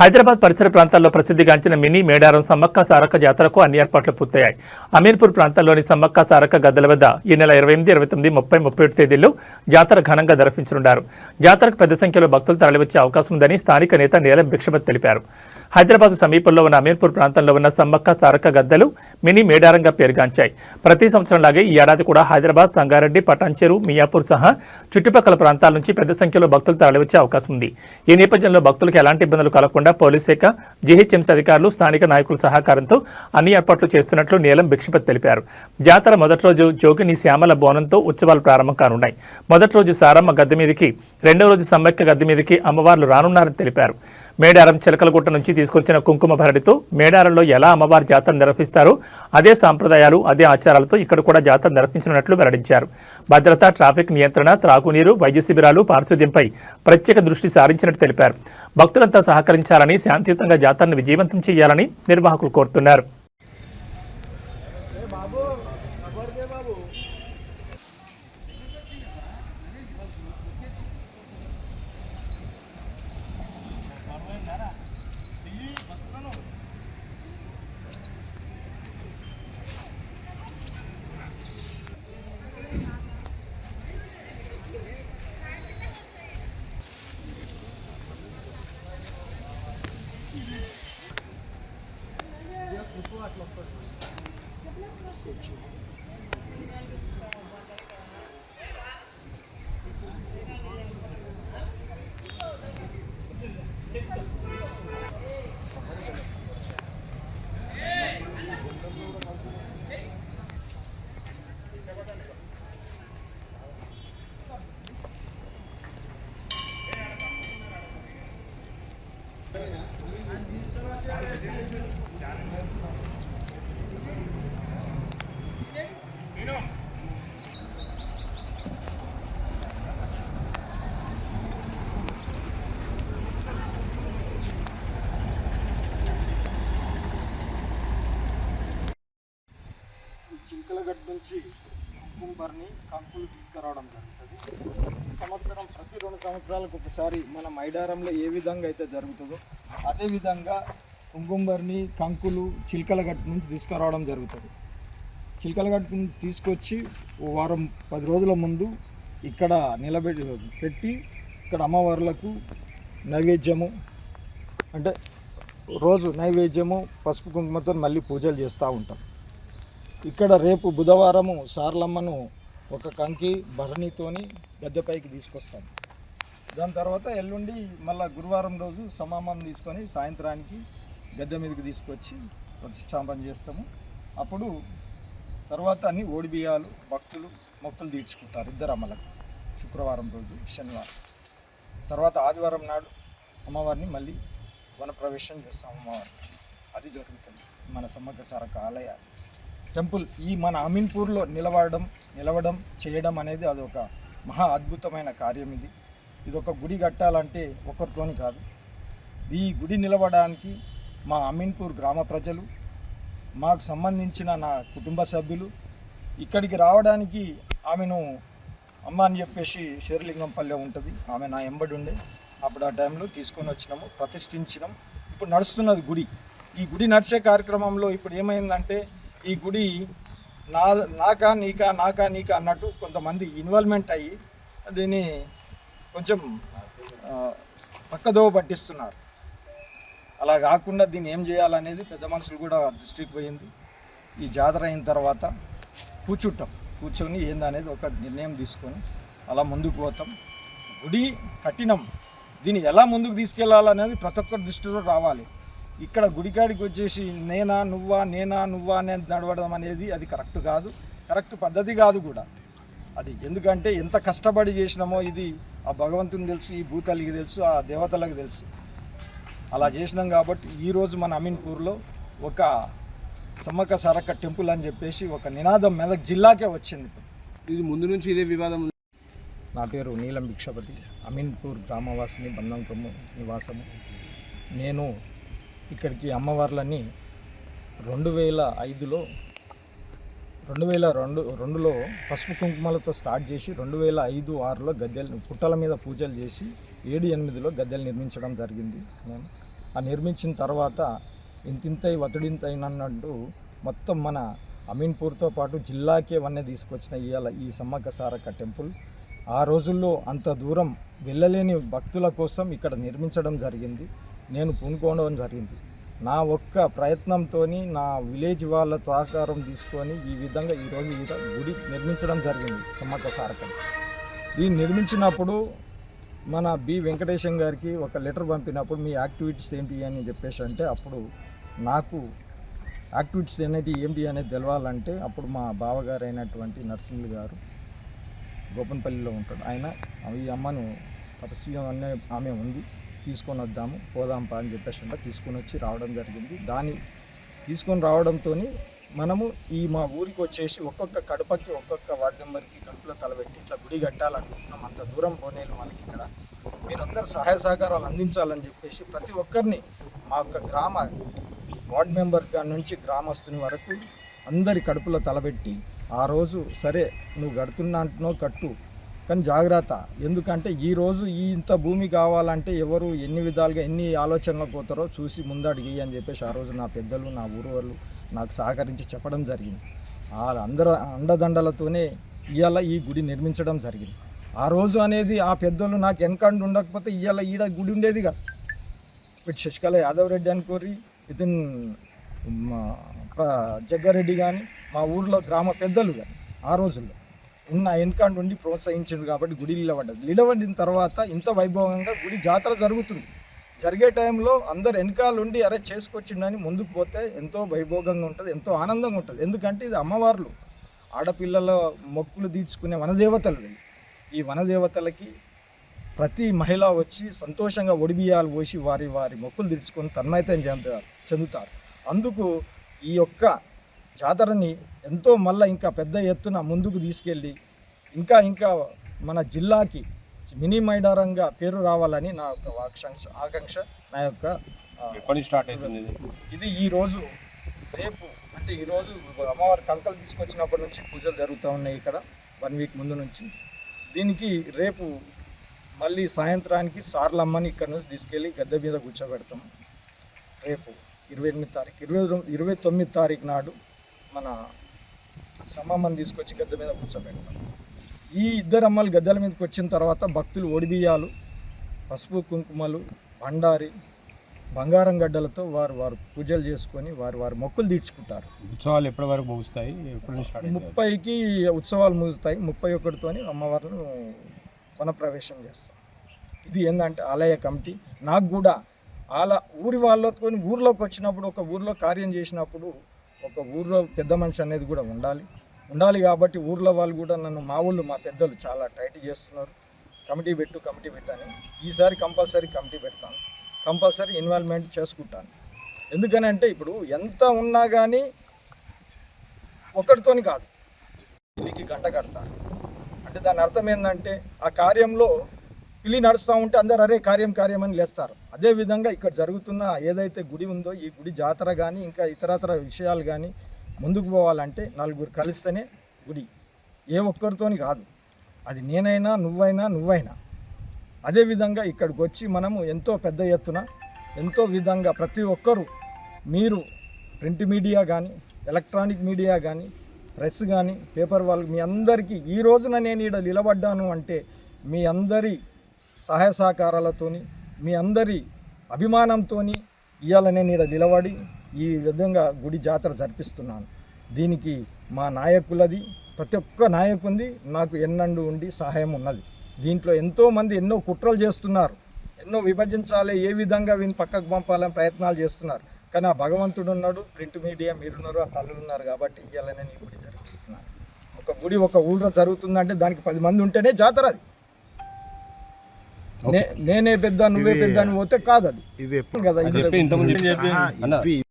హైదరాబాద్ పరిసర ప్రాంతాల్లో ప్రసిద్ధిగాంచిన మినీ మేడారం సమ్మక్క సారక్క జాతరకు అన్ని ఏర్పాట్లు పూర్తయ్యాయి. అమీర్పూర్ ప్రాంతంలోని సమ్మక్క సారక్క గద్దల వద్ద ఈ నెల ఇరవై ఎనిమిది ఇరవై తొమ్మిది ముప్పై ముప్పై ఏడు తేదీల్లో జాతర ఘనంగా నిర్వహించనున్నారు జాతరకు పెద్ద సంఖ్యలో భక్తులు తరలివచ్చే అవకాశం ఉందని స్థానిక నేత నీలం భిక్షపత్ తెలిపారు. హైదరాబాద్ సమీపంలో ఉన్న అమీర్పూర్ ప్రాంతంలో ఉన్న సమ్మక్క సారక్క గద్దలు మినీ మేడారంగా పేరుగాంచాయి. ప్రతి సంవత్సరంలాగే ఈ ఏడాది కూడా హైదరాబాద్ సంగారెడ్డి పటాన్చెరు మియాపూర్ సహా చుట్టుపక్కల ప్రాంతాల నుంచి పెద్ద సంఖ్యలో భక్తులు తరలివచ్చే అవకాశం ఉంది. ఈ నేపథ్యంలో భక్తులకు ఎలాంటి ఇబ్బందులు కలగకుండా పోలీస్ శాఖ జీహెచ్ఎంసీ అధికారులు స్థానిక నాయకుల సహకారంతో అన్ని ఏర్పాట్లు చేస్తున్నట్లు నీలం భిక్షపతి తెలిపారు. జాతర మొదటి రోజు జోగిని శ్యామల బోనంతో ఉత్సవాలు ప్రారంభం కానున్నాయి. మొదటి రోజు సారమ్మ గద్దె మీదకి రెండవ రోజు సమ్మక్క గద్దె మీదకి అమ్మవార్లు రానున్నారని తెలిపారు. మేడారం చిలకలగుట్ట నుంచి తీసుకొచ్చిన కుంకుమ భరణితో మేడారంలో ఎలా అమ్మవారి జాతర నిర్వహిస్తారో అదే సాంప్రదాయాలు అదే ఆచారాలతో ఇక్కడ కూడా జాతర నిర్వహించనున్నట్లు వెల్లడించారు. భద్రత ట్రాఫిక్ నియంత్రణ త్రాగునీరు వైద్య శిబిరాలు పారిశుద్ధ్యంపై ప్రత్యేక దృష్టి సారించినట్టు తెలిపారు. భక్తులంతా సహకరించాలని శాంతియుతంగా జాతరను విజయవంతం చేయాలని నిర్వాహకులు కోరుతున్నారు. నుంచి కుంబర్ని కంకులు తీసుకురావడం జరుగుతుంది. ఈ సంవత్సరం ప్రతి రెండు సంవత్సరాలకు ఒకసారి మన మైడారంలో ఏ విధంగా అయితే జరుగుతుందో అదేవిధంగా కుంకుంబర్ని కంకులు చిలకలగట్టు నుంచి తీసుకురావడం జరుగుతుంది. చిలకలగట్టు నుంచి తీసుకొచ్చి ఓ వారం పది రోజుల ముందు ఇక్కడ నిలబెట్టి పెట్టి ఇక్కడ అమ్మవార్లకు నైవేద్యము అంటే రోజు నైవేద్యము పసుపు కుంకుమతో మళ్ళీ పూజలు చేస్తూ ఉంటాం. ఇక్కడ రేపు బుధవారము సార్లమ్మను ఒక కంకి భరణితోని గద్దెపైకి తీసుకొస్తాం. దాని తర్వాత ఎల్లుండి మళ్ళా గురువారం రోజు సమామం తీసుకొని సాయంత్రానికి గద్దె మీదకి తీసుకొచ్చి ప్రతిష్టాపన చేస్తాము. అప్పుడు తర్వాత అన్ని ఓడిబియ్యాలు భక్తులు మొక్కులు తీర్చుకుంటారు ఇద్దరు అమ్మలకు శుక్రవారం రోజు శనివారం. తర్వాత ఆదివారం నాడు అమ్మవారిని మళ్ళీ వనప్రవేశం చేస్తాం అమ్మవారిని అది జరుగుతుంది మన సమ్మక్క సారక ఆలయాలు. టెంపుల్ ఈ మన అమీన్పూర్లో నిలబడడం నిలవడం చేయడం అనేది అది ఒక మహా అద్భుతమైన కార్యం ఇది. ఇది ఒక గుడి కట్టాలంటే ఒకరితోని కాదు. ఈ గుడి నిలవడానికి మా అమీన్పూర్ గ్రామ ప్రజలు మాకు సంబంధించిన నా కుటుంబ సభ్యులు ఇక్కడికి రావడానికి ఆమెను అమ్మ అని చెప్పేసి శేరలింగంపల్లె ఉంటుంది. ఆమె నా ఎంబడి ఉండే. అప్పుడు ఆ టైంలో తీసుకొని వచ్చినాము ప్రతిష్ఠించినాం. ఇప్పుడు నడుస్తున్నది గుడి. ఈ గుడి నడిచే కార్యక్రమంలో ఇప్పుడు ఏమైందంటే ఈ గుడి నా నాకా నీకా నాకా నీకా అన్నట్టు కొంతమంది ఇన్వాల్వ్మెంట్ అయ్యి దీన్ని కొంచెం పక్కదోవ పట్టిస్తున్నారు. అలా కాకుండా దీన్ని ఏం చేయాలనేది పెద్ద మనుషులు కూడా దృష్టికి పోయింది. ఈ జాతర అయిన తర్వాత కూర్చుంటాం. కూర్చొని ఏందనేది ఒక నిర్ణయం తీసుకొని అలా ముందుకు పోతాం. గుడి కఠినం. దీన్ని ఎలా ముందుకు తీసుకెళ్ళాలనేది ప్రతి ఒక్కరి దృష్టిలో రావాలి. ఇక్కడ గుడికాడికి వచ్చేసి నేనా నువ్వా నేనా నువ్వా అనేది నడవడం అనేది అది కరెక్ట్ కాదు. కరెక్ట్ పద్ధతి కాదు కూడా. అది ఎందుకంటే ఎంత కష్టపడి చేసినామో ఇది ఆ భగవంతుని తెలుసు ఈ భూతల్లికి తెలుసు ఆ దేవతలకు తెలుసు. అలా చేసినాం కాబట్టి ఈరోజు మన అమీన్పూర్లో ఒక సమ్మక్క సారక్క టెంపుల్ అని చెప్పేసి ఒక నినాదం మెదక్ జిల్లాకే వచ్చింది. ఇది ముందు నుంచి ఇదే వివాదం ఉంది. నా పేరు నీలం భిక్షపతి అమీన్పూర్ గ్రామవాసిని బంధంకము నివాసము. నేను ఇక్కడికి అమ్మవార్లని రెండు వేల ఐదులో రెండు వేల రెండు రెండులో పసుపు కుంకుమలతో స్టార్ట్ చేసి రెండు వేల ఐదు ఆరులో గద్దెలు పుట్టల మీద పూజలు చేసి ఏడు ఎనిమిదిలో గద్దెలు నిర్మించడం జరిగింది. మేము ఆ నిర్మించిన తర్వాత ఇంతింతై వతుడింతైనట్టు మొత్తం మన అమీన్పూర్తో పాటు జిల్లాకే వన్నే తీసుకొచ్చిన ఇవాళ ఈ సమ్మక్క సారక్క టెంపుల్. ఆ రోజుల్లో అంత దూరం వెళ్ళలేని భక్తుల కోసం ఇక్కడ నిర్మించడం జరిగింది. నేను పూనుకోవడం జరిగింది. నా ఒక్క ప్రయత్నంతో నా విలేజ్ వాళ్ళ సహకారం తీసుకొని ఈ విధంగా ఈరోజు ఈ గుడి నిర్మించడం జరిగింది సమ్మక్క సారకం దీన్ని నిర్మించినప్పుడు మన బి వెంకటేశం గారికి ఒక లెటర్ పంపినప్పుడు మీ యాక్టివిటీస్ ఏంటి అని చెప్పేసి అంటే అప్పుడు నాకు యాక్టివిటీస్ అనేది ఏంటి అనేది తెలవాలంటే అప్పుడు మా బావగారు అయినటువంటి నరసింహులు గారు గోపన్పల్లిలో ఉంటాడు ఆయన ఈ అమ్మను తపస్వి అనే ఆమె ఉంది. తీసుకొని వద్దాము పోదాంపా అని చెప్పేసి అంటే తీసుకొని వచ్చి రావడం జరిగింది. దాన్ని తీసుకొని రావడంతో మనము ఈ మా ఊరికి వచ్చేసి ఒక్కొక్క కడపకి ఒక్కొక్క వార్డు మెంబర్కి కడుపులో తలబెట్టి ఇట్లా గుడి కట్టాలనుకుంటున్నాం. అంత దూరం పోనేలు వాళ్ళకి ఇక్కడ. మీరందరూ సహాయ సహకారాలు అందించాలని చెప్పేసి ప్రతి ఒక్కరిని మా యొక్క గ్రామ వార్డ్ మెంబర్ నుంచి గ్రామస్తుని వరకు అందరి కడుపులో తలబెట్టి ఆ రోజు సరే నువ్వు కడుతున్నా అంటున్నావు కట్టు. కానీ జాగ్రత్త. ఎందుకంటే ఈ రోజు ఈ ఇంత భూమి కావాలంటే ఎవరు ఎన్ని విధాలుగా ఎన్ని ఆలోచనలకు పోతారో చూసి ముందడిగి అని చెప్పేసి ఆ రోజు నా పెద్దలు నా ఊరు వాళ్ళు నాకు సహకరించి చెప్పడం జరిగింది. ఆ అండదండలతోనే ఇవాళ ఈ గుడి నిర్మించడం జరిగింది. ఆ రోజు అనేది ఆ పెద్దలు నాకు వెనకండి ఉండకపోతే ఇవాళ ఈడ గుడి ఉండేది కాదు. ఇటు శశికళ యాదవ్ రెడ్డి అనుకోరి ఇతన్ మా జగ్గారెడ్డి కానీ మా ఊర్లో గ్రామ పెద్దలు కానీ ఆ రోజుల్లో. ఉన్న వెనకాండి ఉండి ప్రోత్సహించిండు కాబట్టి గుడి నిలబడ్డది నిలబడిన తర్వాత ఇంత వైభవంగా గుడి జాతర జరుగుతుంది. జరిగే టైంలో అందరు వెనకాల ఉండి అరే చేసుకొచ్చిండని ముందుకు పోతే ఎంతో వైభోగంగా ఉంటుంది ఎంతో ఆనందంగా ఉంటుంది. ఎందుకంటే ఇది అమ్మవార్లు. ఆడపిల్లల మొక్కులు తీర్చుకునే వనదేవతలు ఈ వనదేవతలకి ప్రతి మహిళ వచ్చి సంతోషంగా ఒడిబియాలు పోసి వారి వారి మొక్కులు తీర్చుకొని తన్మయతం చెందుతారు చెందుతారు. అందుకు ఈ యొక్క జాతరని ఎంతో మళ్ళీ ఇంకా పెద్ద ఎత్తున ముందుకు తీసుకెళ్ళి ఇంకా ఇంకా మన జిల్లాకి మినీ మైడారంగా పేరు రావాలని నా యొక్క ఆకాంక్ష ఆకాంక్ష నా యొక్క ఎప్పటి నుంచి స్టార్ట్ అవుతుంది ఇది? ఇది ఈ రోజు రేపు అంటే ఈ రోజు అమ్మవారి కలకలు తీసుకొచ్చినప్పటి నుంచి పూజలు జరుగుతూ ఉన్నాయి ఇక్కడ వన్ వీక్ ముందు నుంచి. దీనికి రేపు మళ్ళీ సాయంత్రానికి సార్లమ్మని ఇక్కడ నుంచి తీసుకెళ్ళి గద్దె మీద కూర్చోబెడతాం. రేపు ఇరవై ఎనిమిది తారీఖు ఇరవై ఇరవై తొమ్మిది తారీఖు నాడు మన సమ్మమ్మని తీసుకొచ్చి గద్దె మీద కూర్చోబెడతాం. ఈ ఇద్దరు అమ్మలు గద్దెల మీదకి వచ్చిన తర్వాత భక్తులు ఒడిబియ్యాలు పసుపు కుంకుమలు బండారి బంగారం గడ్డలతో వారు వారు పూజలు చేసుకొని వారు వారి మొక్కులు తీర్చుకుంటారు. ఉత్సవాలు ఎప్పటి వరకు ముగుస్తాయి? ముప్పైకి ఉత్సవాలు ముగుస్తాయి. ముప్పై ఒకటితోని అమ్మవారిని వనప్రవేశం చేస్తాం. ఇది ఏంటంటే ఆలయ కమిటీ. నాకు కూడా ఆల ఊరి వాళ్ళతో ఊర్లోకి వచ్చినప్పుడు ఒక ఊర్లో కార్యం చేసినప్పుడు ఒక ఊర్లో పెద్ద మనిషి అనేది కూడా ఉండాలి. ఉండాలి కాబట్టి ఊర్లో వాళ్ళు కూడా నన్ను మా ఊళ్ళు మా పెద్దలు చాలా టైట్ చేస్తున్నారు. కమిటీ పెట్టు కమిటీ పెట్టని ఈసారి కంపల్సరీ కమిటీ పెడతాను. కంపల్సరీ ఇన్వాల్వ్మెంట్ చేసుకుంటాను. ఎందుకనంటే ఇప్పుడు ఎంత ఉన్నా కానీ ఒకరితోని కాదు. పిల్లికి గంట కడతారు. అంటే దాని అర్థం ఏంటంటే ఆ కార్యంలో పిల్లి నడుస్తూ ఉంటే అందరు అరే కార్యం కార్యం అని లేస్తారు. అదే విధంగా ఇక్కడ జరుగుతున్న ఏదైతే గుడి ఉందో ఈ గుడి జాతర కానీ ఇంకా ఇతరతర విషయాలు కానీ ముందుకు పోవాలంటే నలుగురు కలిస్తేనే గుడి. ఏ ఒక్కరితోని కాదు. అది నేనైనా నువ్వైనా నువ్వైనా. అదేవిధంగా ఇక్కడికి వచ్చి మనము ఎంతో పెద్ద ఎత్తున ఎంతో విధంగా ప్రతి ఒక్కరూ మీరు ప్రింట్ మీడియా కానీ ఎలక్ట్రానిక్ మీడియా కానీ ప్రెస్ కానీ పేపర్ వాళ్ళు మీ అందరికీ ఈ రోజున నేను ఇక్కడ నిలబడ్డాను అంటే మీ అందరి సహాయ సహకారాలతోని మీ అందరి అభిమానంతోని ఇవాళ నేను ఇక్కడ నిలబడి ఈ విధంగా గుడి జాతర జరిపిస్తున్నాను. దీనికి మా నాయకులది ప్రతి ఒక్క నాయకుంది నాకు ఎన్నండు ఉండి సహాయం ఉన్నది. దీంట్లో ఎంతోమంది ఎన్నో కుట్రలు చేస్తున్నారు. ఎన్నో విభజించాలి ఏ విధంగా వీని పక్కకు పంపాలని ప్రయత్నాలు చేస్తున్నారు. కానీ ఆ భగవంతుడు ఉన్నాడు ప్రింట్ మీడియా మీరున్నారు ఆ తల్లులు ఉన్నారు కాబట్టి ఇవాళ నేను ఈ గుడి జరిపిస్తున్నాను. ఒక గుడి ఒక ఊళ్ళో జరుగుతుందంటే దానికి పది మంది ఉంటేనే జాతర అది. నేనే పెద్ద నువ్వే పెద్ద అని పోతే కాదు అది ఇవి ఎప్పుడు కదా